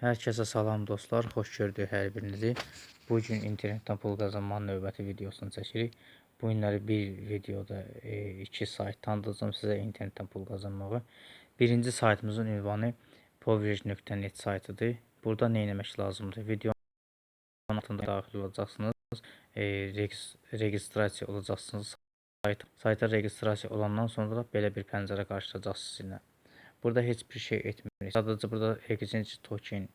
Herkese salam dostlar, xoş gördük hər birinizi. Bu gün internetdən pul qazanmanın növbəti videosunu çəkirik. Bu günləri bir videoda e, iki sayt tanıdacağım sizə internetdən pul qazanmağı. Birinci saytımızın ünvanı poverage.net saytıdır. Burada nə etmək lazımdır? Videonun altında daxil olacaqsınız. E, regis- registrasiya olacaqsınız. Sayt, sayta registrasiya olandan sonra belə bir pəncərə qarşılayacaq sizinlə. Burada heç bir şey etmirik. Sadəcə burada exchange token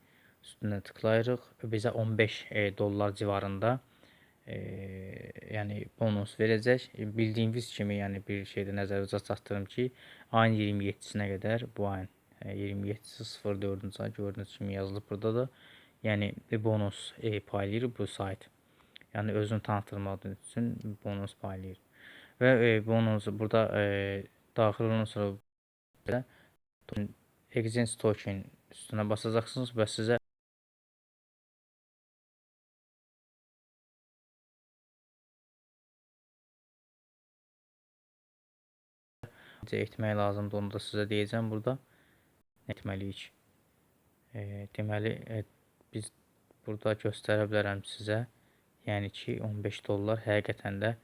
üstünə tıklayırıq. Bizə 15 e, dollar civarında e, yəni bonus verəcək. E, Bildiyiniz kimi, yəni bir şeydə nəzərinizə çatdırım ki, ayın 27-sinə qədər bu ayın e, 27-si 04-cü ay gördüyünüz kimi yazılıb burada da. Yəni bonus e, paylayır bu sayt. Yəni özünü tanıtmaq üçün bonus paylayır. Və e, bonusu burada e, daxil sonra belə Exchange token üstünə basacaqsınız və sizə necə etmək lazımdır onu da sizə deyəcəm burada. Nə etməliyik? E, deməli e, biz burada göstərə bilərəm sizə. Yəni ki 15 dollar həqiqətən də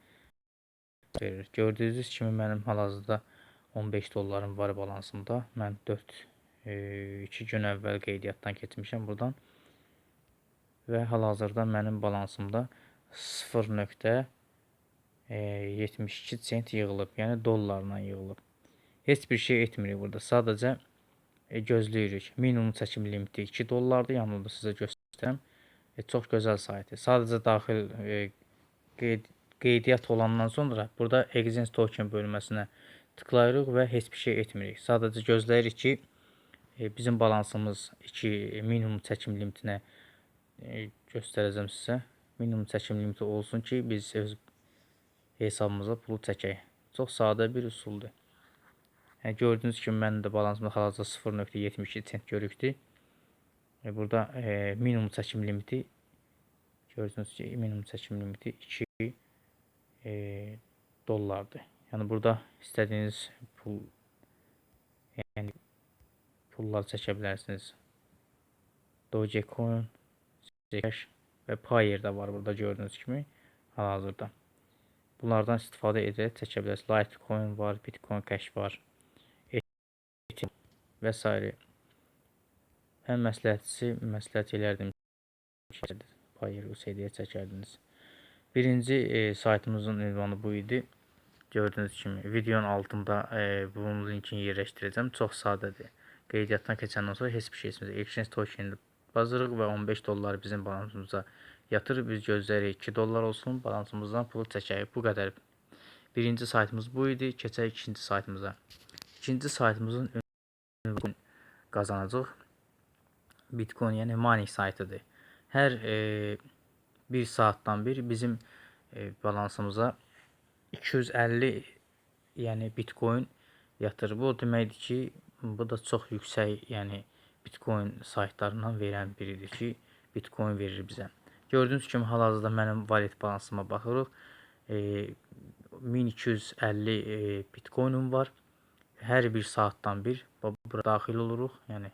verir. Gördüyünüz kimi mənim hal-hazırda 15 dollarım var balansımda. Mən 4 2 gün əvvəl qeydiyyatdan keçmişəm burdan. Və hal-hazırda mənim balansımda 0.72 sent yığılıb. Yəni dollarla yığılıb. Heç bir şey etmirik burada. Sadəcə e, gözləyirik. Minimum çəkim limiti 2 dollardır. Yəni da sizə göstərirəm. E, çox gözəl saytdır. Sadəcə daxil e, qeyd qeydiyyat olandan sonra burada exchange token bölməsinə tıklayırıq və heç bir şey etmirik. Sadəcə gözləyirik ki, e, bizim balansımız 2 minimum çəkim limitinə e, göstərəcəm sizə. Minimum çəkim limiti olsun ki, biz öz hesabımıza pulu çəkək. Çox sadə bir üsuldur. Yəni gördüyünüz kimi mənim də balansımda hal-hazırda 0.72 sent görükdü. E, burada minimum çəkim limiti gördüyünüz ki, minimum çəkim limiti 2 e, dollardır. Yəni burada istədiyiniz pul yəni pullar çəkə bilərsiniz. Dogecoin, Zcash və Payer də var burada gördüyünüz kimi hal-hazırda. Bunlardan istifadə edərək çəkə bilərsiniz. Litecoin var, Bitcoin Cash var. Ethereum və s. Ən məsləhətçisi məsləhət elərdim ki, Payer USD-yə çəkərdiniz. Birinci e, saytımızın ünvanı bu idi. Gördüyünüz kimi videonun altında e, bunun linkini yerləşdirəcəm. Çox sadədir. Qeydiyyatdan keçəndən sonra heç bir şey etmirik. Exchange tokenini bazırıq və 15 dollar bizim balansımıza yatırıb biz gözləyirik 2 dollar olsun, balansımızdan pulu çəkək. Bu qədər. Birinci saytımız bu idi. Keçək ikinci saytımıza. İkinci saytımızın qazanacaq. Bitcoin yəni mining saytıdır. Hər e, bir saatdan bir bizim e, balansımıza 250 yəni Bitcoin yatır. Bu deməkdir ki, bu da çox yüksək, yəni Bitcoin saytlarından verən biridir ki, Bitcoin verir bizə. Gördüyünüz kimi hal-hazırda mənim valet balansıma baxırıq. E, 1250 e, Bitcoinum var. Hər bir saatdan bir bura daxil oluruq. Yəni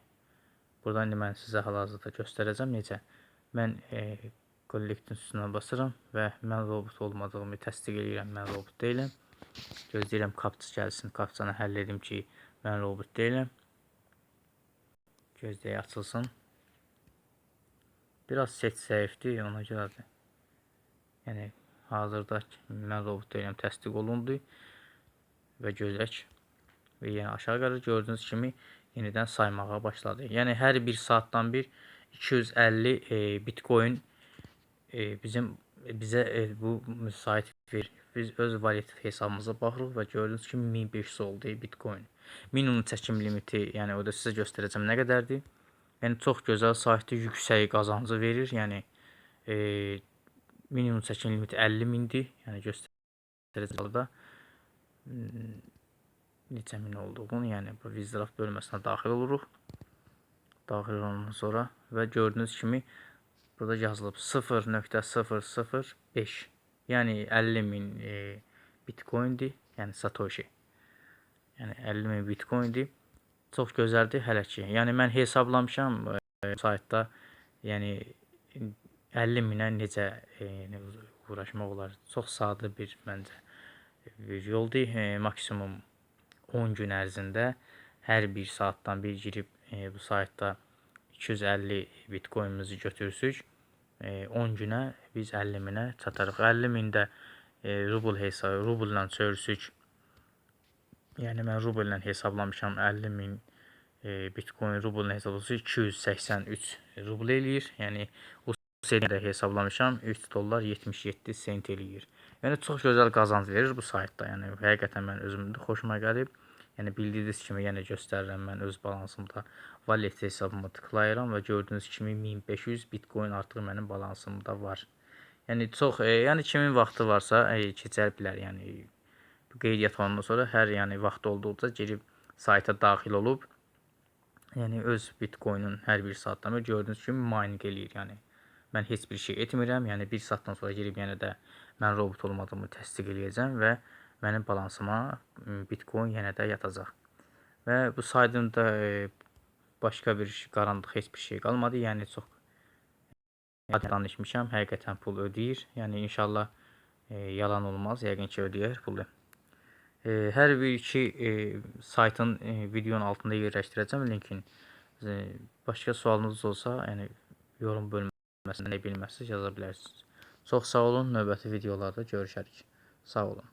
buradan indi mən sizə hal-hazırda göstərəcəm necə. Mən e, kollektin üstünə basıram və mən robot olmadığımı təsdiq edirəm. Mən robot deyiləm. Gözləyirəm kapça gəlsin. Kapçanı həll edim ki, mən robot deyiləm. Gözləyə açılsın. Biraz set zəifdir, ona görədir. Yəni hazırda mən robot deyiləm təsdiq olundu və gözlək və yəni aşağı qalır gördüyünüz kimi yenidən saymağa başladı. Yəni hər bir saatdan bir 250 e, Bitcoin e, bizim bizə e, bu müsait verir. Biz öz valet hesabımıza baxırıq və gördüyünüz kimi 1500 oldu Bitcoin. Minimum çəkim limiti, yəni o da sizə göstərəcəm nə qədərdir. Yəni çox gözəl saytda yüksək qazancı verir. Yəni e, minimum çəkim limiti 50 mindir. Yəni göstərəcəm da hmm, neçə min olduğunu, yəni bu withdraw bölməsinə daxil oluruq. Daxil olandan sonra və gördüyünüz kimi Burada yazılıb 0.005. Yəni 50 min e, Bitcoindir, yəni Satoshi. Yəni 50 min Bitcoindir. Çox gözəldir hələ ki. Yəni mən hesablamışam bu saytda yəni 50 minə necə e, uğraşmaq olar? Çox sadə bir məncə bir yoldur. E, maksimum 10 gün ərzində hər bir saatdan bir girib e, bu saytda 250 bitcoinimizi götürsük. E, 10 günə biz 50 minə çatarıq. 50 mində e, rubl hesabı, rublla çevirsük. Yəni mən rubl ilə hesablamışam 50 min e, bitcoin rubl ilə hesablasaq 283 rubl eləyir. Yəni senlə hesablamışam 3 dollar 77 sent eləyir. Yəni çox gözəl qazanc verir bu saytda. Yəni həqiqətən mən özümün də xoşuma gəlib. Yəni bildiyiniz kimi yenə göstərirəm mən öz balansımda wallet hesabıma tıklayıram və gördüyünüz kimi 1500 bitcoin artıq mənim balansımda var. Yəni çox, e, yəni kimin vaxtı varsa e, keçər bilər. Yəni qeydiyyat olandan sonra hər yəni vaxt olduqca girib sayta daxil olub yəni öz bitcoin'un hər bir saatdan və gördüyünüz kimi mining eləyir. Yəni mən heç bir şey etmirəm. Yəni 1 saatdan sonra girib yenə də mən robot olmadığımı təsdiq eləyəcəm və mənim balansıma m, bitcoin yenə də yatacaq. Və bu saytın da e, başqa bir qarandıq heç bir şey qalmadı. Yəni çox danışmışam. Həqiqətən pul ödəyir. Yəni inşallah e, yalan olmaz. Yəqin ki ödəyər pulu. Hər bir iki e, saytın videonun altında yerləşdirəcəm linkin. E, başqa sualınız olsa, yəni yorum bölməsində nə bilməzsiniz yaza bilərsiniz. Çox sağ olun. Növbəti videolarda görüşərik. Sağ olun.